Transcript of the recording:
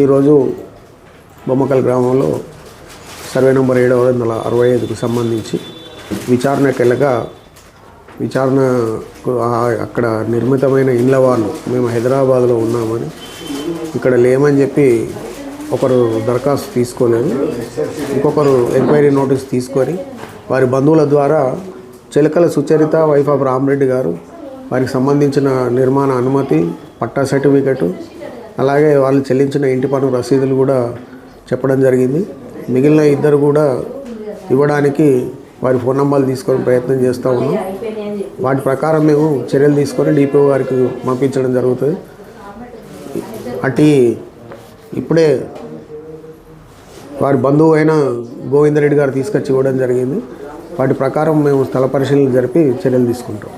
ఈరోజు బొమ్మకల్ గ్రామంలో survey number ఏడు వందల అరవై ఐదుకు సంబంధించి విచారణకు వెళ్ళగా విచారణకు అక్కడ నిర్మితమైన ఇండ్ల వాళ్ళు మేము హైదరాబాద్లో ఉన్నామని ఇక్కడ లేమని చెప్పి ఒకరు దరఖాస్తు తీసుకోలేదు. ఇంకొకరు ఎంక్వైరీ నోటీస్ తీసుకొని వారి బంధువుల ద్వారా చిలకల సుచరిత వైఫ్ ఆఫ్ రామరెడ్డి గారు వారికి సంబంధించిన నిర్మాణ అనుమతి పట్టా సర్టిఫికెట్ అలాగే వాళ్ళు చెల్లించిన ఇంటి పన్ను రసీదులు కూడా చెప్పడం జరిగింది. మిగిలిన ఇద్దరు కూడా ఇవ్వడానికి వారి ఫోన్ నంబర్లు తీసుకొని ప్రయత్నం చేస్తూ ఉన్నాం. వాటి ప్రకారం మేము చర్యలు తీసుకొని డిపిఓ గారికి పంపించడం జరుగుతుంది. అటు ఇప్పుడే వారి బంధువు అయిన గోవిందరెడ్డి గారు తీసుకొచ్చి ఇవ్వడం జరిగింది. వాటి ప్రకారం మేము స్థల పరిశీలన జరిపి చర్యలు తీసుకుంటాం.